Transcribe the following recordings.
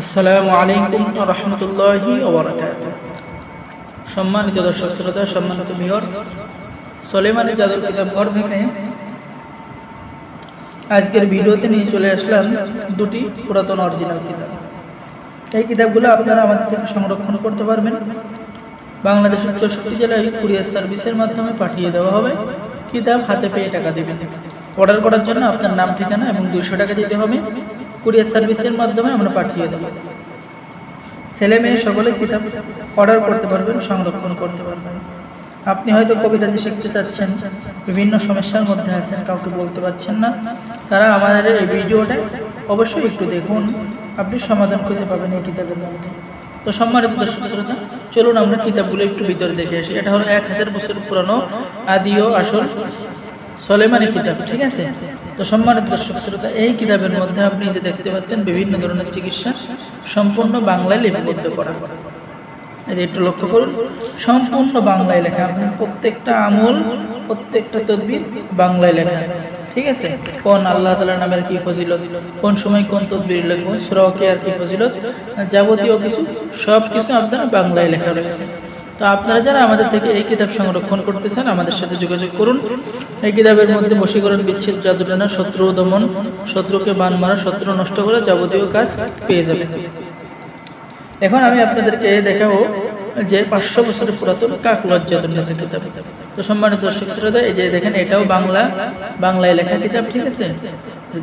আসসালামু আলাইকুম রহমতুল্লাহি সম্মানিত দর্শক শ্রোতা, সম্মানিত মেয়র সলেমানি জাদুর কিতাব ঘর থেকে আজকের ভিডিওতে নিয়ে চলে আসলাম দুটি পুরাতন অরিজিনাল কিতাব। এই কিতাবগুলো আপনারা আমাদের থেকে সংরক্ষণ করতে পারবেন। বাংলাদেশের চৌষট্টি জেলায় কুরিয়ার সার্ভিসের মাধ্যমে পাঠিয়ে দেওয়া হবে। কিতাব হাতে পেয়ে টাকা দেবেন। অর্ডার করার জন্য আপনার নাম, ঠিকানা এবং দুশো টাকা দিতে হবে। কুরিয়ার সার্ভিসের মাধ্যমে আমরা পাঠিয়ে দেবো। ছেলে মেয়ে সকলে কিতাব অর্ডার করতে পারবেন, সংরক্ষণ করতে পারবেন। আপনি হয়তো কবিতাটি শিখতে চাচ্ছেন, বিভিন্ন সমস্যার মধ্যে আছেন, কাউকে বলতে পারছেন না, তারা আমাদের এই ভিডিওটা অবশ্যই একটু দেখুন। আপনি সমাধান খুঁজে পাবেন এই কিতাবের মধ্যে। তো সম্মানিত দর্শক শ্রোতা, চলুন আমরা কিতাবগুলো একটু ভিতরে দেখে আসি। এটা হলো এক হাজার বছর পুরানো আদি ও আসল সলেমানি কিতাব, ঠিক আছে? তো সম্মানিত দর্শক শ্রোতা, এই কিতাবের মধ্যে আপনি যে দেখতে পাচ্ছেন বিভিন্ন ধরনের চিকিৎসা সম্পূর্ণ বাংলায় লিপিবদ্ধ করা। এই যে একটু লক্ষ্য করুন, সম্পূর্ণ বাংলায় লেখা আপনার প্রত্যেকটা আমল, প্রত্যেকটা তদবির বাংলায় লেখা, ঠিক আছে? কোন আল্লাহ তালার নামের কি ফজিলত, কোন সময় কোন তদবির লিখব সুরকে আর কি ফজিলত, যাবতীয় কিছু সব কিছু আপনার বাংলায় লেখা রয়েছে। তো আপনারা যারা আমাদের থেকে এই কিতাব সংরক্ষণ করতে চান আমাদের সাথে যোগাযোগ করুন। এই কিতাবের মধ্যে বশীকরণ বিচ্ছেদ জাদুটানা শত্রু দমন, শত্রুকে বান মারা, শত্রু নষ্ট করে যাবতীয় কাজ পেয়ে যাবেন। এখন আমি আপনাদেরকে দেখাবো যে পাঁচশো বছরের পুরাতন কাক লজ্জাতুন নিচে কিতাব। তো সম্মানিত দর্শক শ্রোতা, এই যে দেখেন, এটাও বাংলা, বাংলায় লেখা কিতাব, ঠিক আছে?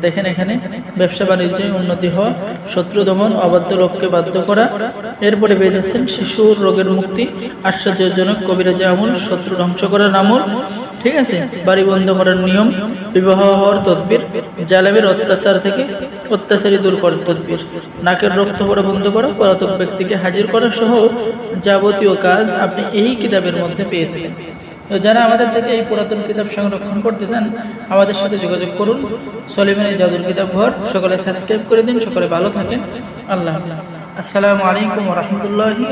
দেখেন এখানে, ব্যবসা বাণিজ্যে উন্নতি হওয়া, শত্রু দমন, অবাধ্য লোককে বাধ্য করা। এরপরে বেঁধেছেন শিশুর রোগের মুক্তি, আশ্চর্যজনক কবিরাজে আমল, শত্রু ধ্বংস করার আমল। ঠিক আছে? বাড়ি বন্ধ করার নিয়ম, বিবাহ হওয়ার তদবির, জালেমের অত্যাচার থেকে অত্যাচারী দূর করার তদবির, নাকের রক্ত পড়া বন্ধ করা, পলাতক ব্যক্তিকে হাজির করা সহ যাবতীয় কাজ আপনি এই কিতাবের মধ্যে পেয়ে যাবেন। তো যারা আমাদের থেকে এই পুরাতন কিতাব সংরক্ষণ করতে চান আমাদের সাথে যোগাযোগ করুন। সলিমানি জাদুর কিতাব ঘর। সকলে সাবস্ক্রাইব করে দিন, সকলে ভালো থাকেন। আল্লাহ আসসালামু আলাইকুম রহমতুল্লাহি